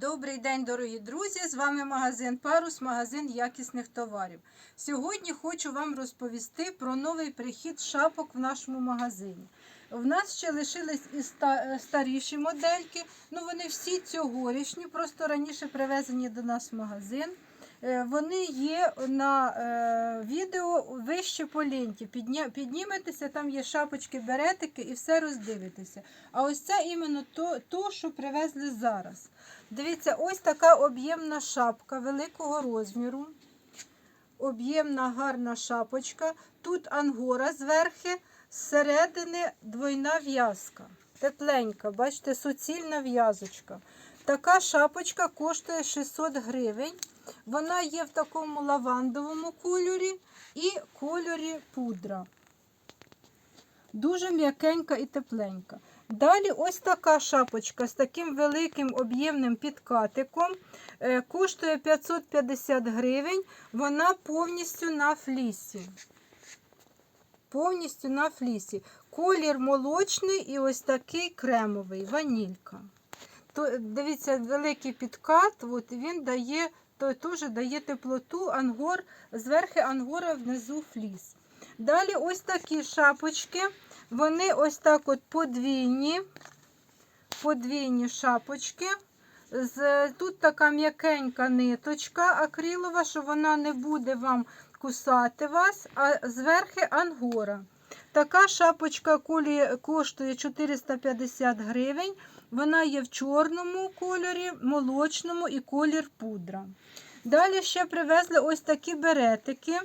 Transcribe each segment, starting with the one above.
Добрий день, дорогі друзі! З вами магазин Парус, магазин якісних товарів. Сьогодні хочу вам розповісти про новий прихід шапок в нашому магазині. В нас ще лишились і е, старіші модельки, ну вони всі цьогорічні, просто раніше привезені до нас в магазин. Е, Вони є на е, відео вище по ленті. Підніметеся, там є шапочки, беретики і все роздивитеся. А ось це іменно то, то, що привезли зараз. Дивіться, ось така об'ємна шапка великого розміру. Об'ємна гарна шапочка. Тут ангора зверхи, зсередини двойна в'язка. Тепленька, бачите, суцільна в'язочка. Така шапочка коштує 600 гривень. Вона є в такому лавандовому кольорі і кольорі пудра. Дуже м'якенька і тепленька. Далі ось така шапочка з таким великим об'ємним підкатиком. Е, Коштує 550 гривень. Вона повністю на флісі. Повністю на флісі. Колір молочний і ось такий кремовий, ванілька. То, дивіться, великий підкат, от, він дає, то, теж дає теплоту, ангор, зверху ангора, внизу фліс. Далі ось такі шапочки. Вони ось так от подвійні, подвійні шапочки. Тут така м'якенька ниточка акрилова, що вона не буде вам кусати вас, а зверху ангора. Така шапочка коштує 450 гривень. Вона є в чорному кольорі, молочному і колір пудра. Далі ще привезли ось такі беретики.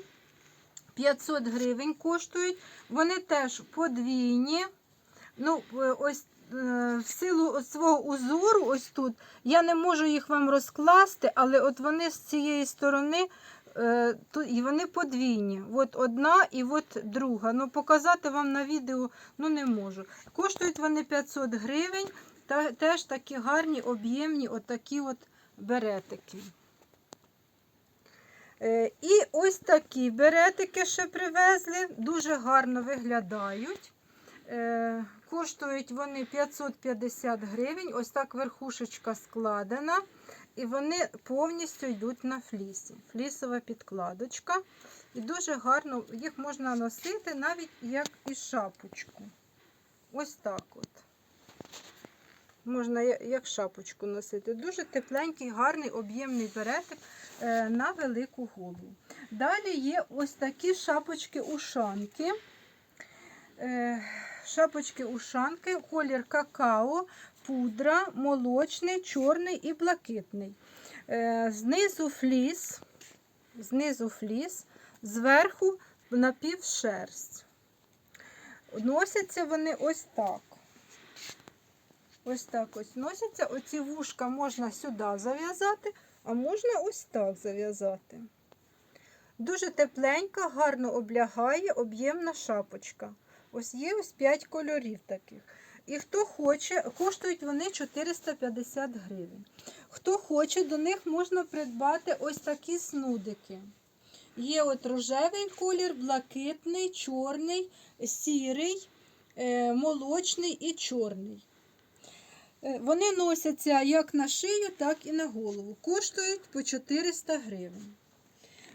500 гривень коштують. Вони теж подвійні. Ну, е, ось е, в силу свого узору, ось тут, я не можу їх вам розкласти, але от вони з цієї сторони, е, і вони подвійні. От одна і от друга. Ну, показати вам на відео ну, не можу. Коштують вони 500 гривень, та теж такі гарні, об'ємні, отакі от беретики. Е, І ось такі беретики ще привезли, дуже гарно виглядають. Е, Коштують вони 550 гривень. Ось так верхушечка складена. І вони повністю йдуть на флісі. Флісова підкладочка. І дуже гарно їх можна носити навіть як і шапочку. Ось так от. Можна як шапочку носити. Дуже тепленький, гарний, об'ємний беретик е, на велику голову. Далі є ось такі шапочки-ушанки. Е, Шапочки-ушанки, колір какао, пудра, молочний, чорний і блакитний. Е, Знизу фліс, знизу фліс, зверху напівшерсть. Носяться вони ось так. Ось так ось носяться. Оці вушка можна сюди зав'язати, а можна ось так зав'язати. Дуже тепленька, гарно облягає, об'ємна шапочка. Ось є ось 5 кольорів таких. І хто хоче, коштують вони 450 гривень. Хто хоче, до них можна придбати ось такі снудики. Є от рожевий колір, блакитний, чорний, сірий, е, молочний і чорний. Е, Вони носяться як на шию, так і на голову. Коштують по 400 гривень.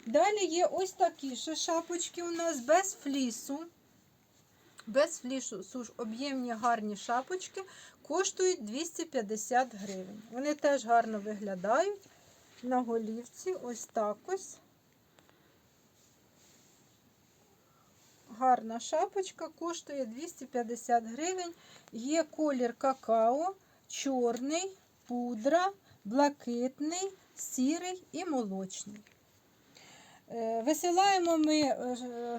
Далі є ось такі ще шапочки у нас без флісу. Без флісу суш- об'ємні гарні шапочки коштують 250 гривень. Вони теж гарно виглядають на голівці. Ось так ось. Гарна шапочка коштує 250 гривень. Є колір какао, чорний, пудра, блакитний, сірий і молочний. Е, Висилаємо ми е,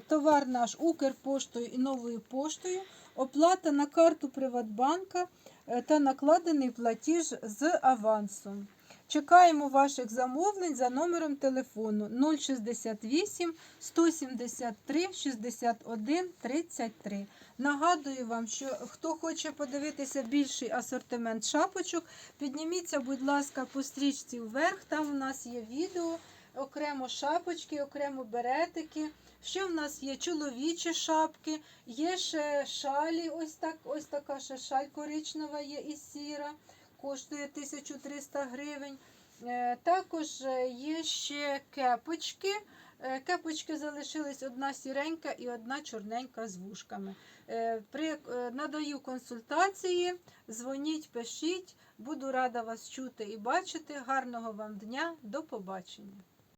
товар наш Укрпоштою і новою поштою. Оплата на карту Приватбанка е, та накладений платіж з авансом. Чекаємо ваших замовлень за номером телефону 068 173 61 33. Нагадую вам, що хто хоче подивитися більший асортимент шапочок, підніміться, будь ласка, по стрічці вверх. Там у нас є відео, окремо шапочки, окремо беретики. Ще в нас є чоловічі шапки, є ще шалі, ось так, ось така ще шаль коричнева є і сіра. Коштує 1300 гривень. Е, Також е, є ще кепочки. Е, Кепочки залишились одна сіренька і одна чорненька з вушками. При, надаю консультації, дзвоніть, пишіть. Буду рада вас чути і бачити. Гарного вам дня. До побачення.